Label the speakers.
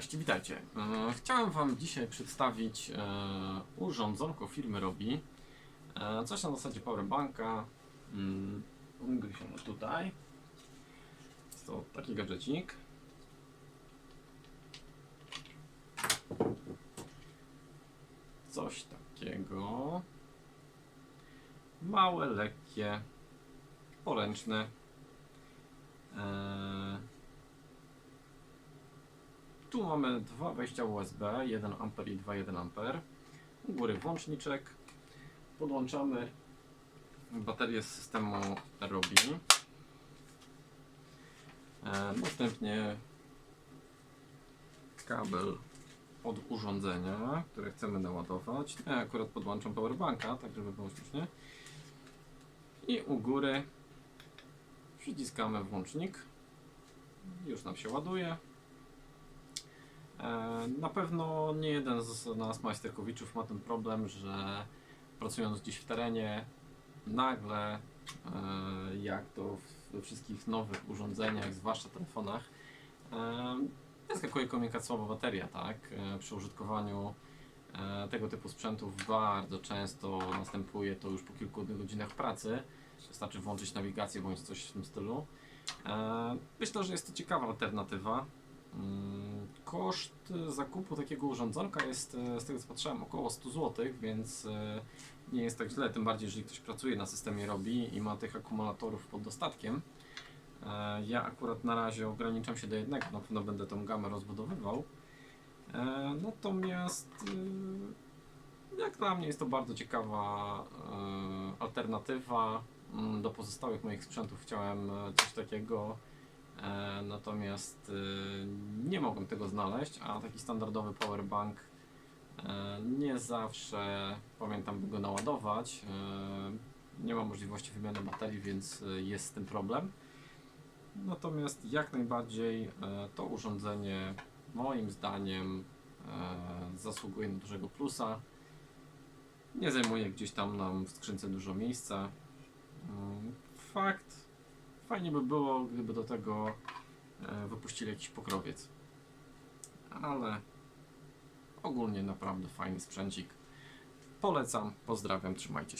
Speaker 1: Cześć, witajcie. E, Chciałem Wam dzisiaj przedstawić e, urządzonko firmy Robi. E, Coś na zasadzie powerbanka. Mm, Ugryziemy tutaj. Jest to taki gadżecik. Coś takiego. Małe, lekkie, poręczne. Tu mamy dwa wejścia USB, 1 A i 2,1 A. U góry włączniczek. Podłączamy baterię z systemu Robi. E, następnie kabel od urządzenia, które chcemy naładować. Ja akurat podłączam powerbanka, tak żeby było śmiesznie. I u góry przyciskamy włącznik. Już nam się ładuje. E, Na pewno nie jeden z nas majsterkowiczów ma ten problem, że pracując gdzieś w terenie, nagle, e, jak to we wszystkich nowych urządzeniach, zwłaszcza telefonach, e, wyskakuje komunikat słaba bateria, tak? Przy użytkowaniu tego typu sprzętów bardzo często następuje to już po kilku godzinach pracy. Wystarczy włączyć nawigację bądź coś w tym stylu. Myślę, że jest to ciekawa alternatywa. Koszt zakupu takiego urządzonka jest, e, z tego co patrzyłem, około 100 zł, więc e, nie jest tak źle, tym bardziej jeżeli ktoś pracuje na systemie Robi i ma tych akumulatorów pod dostatkiem. E, Ja akurat na razie ograniczam się do jednego, na pewno będę tą gamę rozbudowywał. Natomiast jak dla mnie jest to bardzo ciekawa alternatywa mm, do pozostałych moich sprzętów. Chciałem coś takiego natomiast e, nie mogłem tego znaleźć, a taki standardowy powerbank e, nie zawsze pamiętam by go naładować. E, nie ma możliwości wymiany baterii, więc e, jest z tym problem. Natomiast jak najbardziej e, to urządzenie moim zdaniem e, zasługuje na dużego plusa. Nie zajmuje gdzieś tam nam w skrzynce dużo miejsca. Mm, Fakt, Fajnie by było, gdyby do tego e, wypuścili jakiś pokrowiec. Ale ogólnie naprawdę fajny sprzęcik. Polecam, pozdrawiam, trzymajcie się.